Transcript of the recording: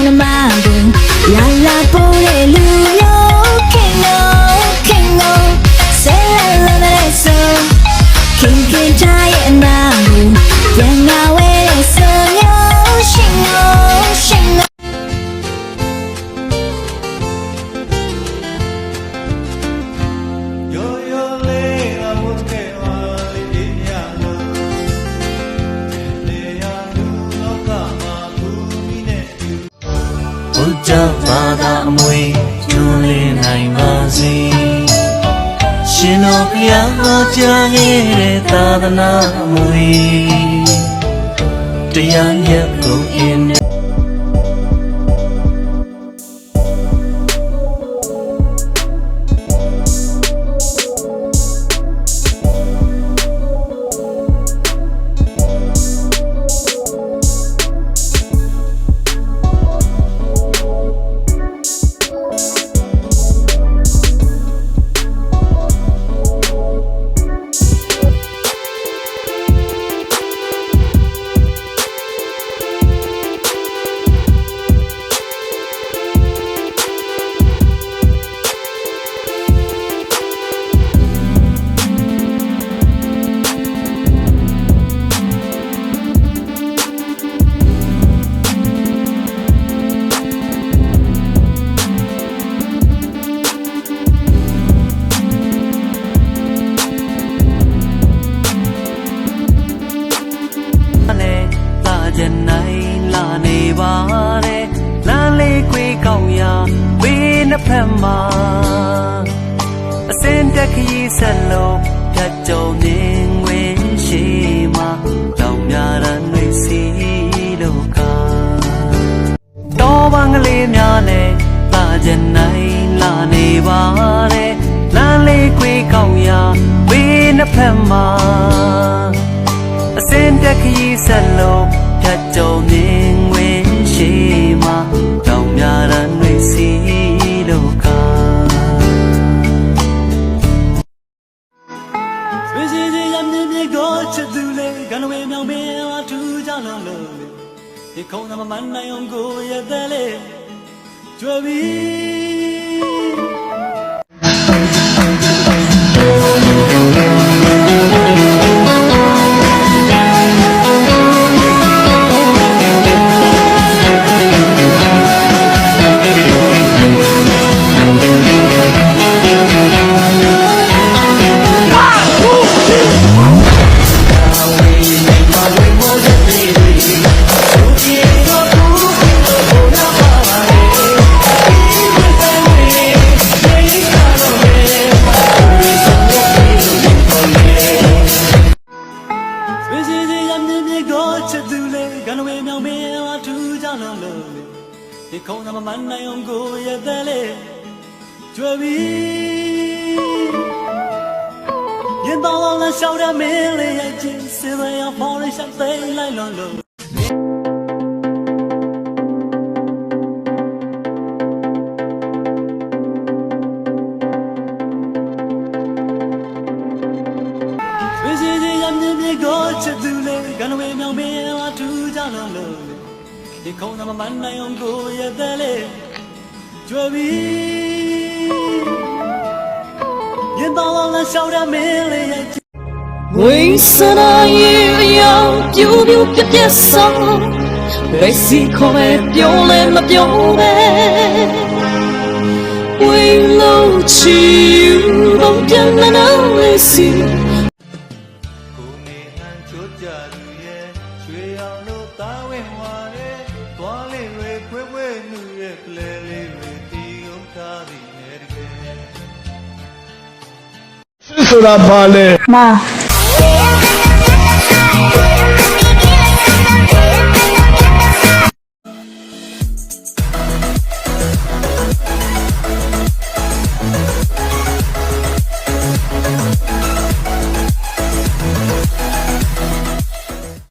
ပြုံးနေမှာ ဘုရားဘာသာအမွေကျွန်းလင်းနိုင်ပါစေရှင်တော်ဘုရားဟောကြားခဲ့တဲ့သာသနာအမွေတရားမြတ်ကိုအင်း ဖက်မှာအစင်တက်ခရီးဆက်လို့ဖြတ်ကြုံနေငွေရှိမှာတောင်များရန်တွေစီလို့ကတော်ပန်းကလေးများနဲ့ ချစ်သူလေကံဝေမြောင်ပင်ဝထူးကြလုံးလို့ဒီခုံးသမမနိုင်အောင်ကိုရတဲ့လေကြွယ်ပြီ ချစ်သူလေကံဝေမြောင်ပင်ဝထူးကြလုံးလို့ဒီခုံးသမမနိုင်အောင်ကိုရတဲ့လေကြွယ်ပြီရင်တော်တော်နဲ့ရှောက်တဲ့မင်းလေးရဲ့ချင်းစေရန်ဖော်ရရှက်သိမ်းလိုက်လုံး ကံဝေမြောင်ပင်ဝထူးကြလုံးလို့ဒီခုံးသမမနိုင်အောင်ကိုရတဲ့လေကြွယ်ပြီရင်တော်တော်နဲ့ရှောက်တဲ့မင်းလေးရဲ့ဝိစနာရဲ့အယောင်ပြူပြူပြပြဆောင်ဘယ်စီခေါ်မဲ့ပြောလဲမပြောပဲဝိလုံးချီတော့ပြန်မနာလေးစီ ရဲ့ရွှေအောင်လို့တာဝင်ဝါတဲ့သွားလေးတွေခွဲခွဲနှူရဲ့ကလေးလေးတွေတီးုံထားသည်နဲ့တကယ်ဆိုတာဘာလဲ妈，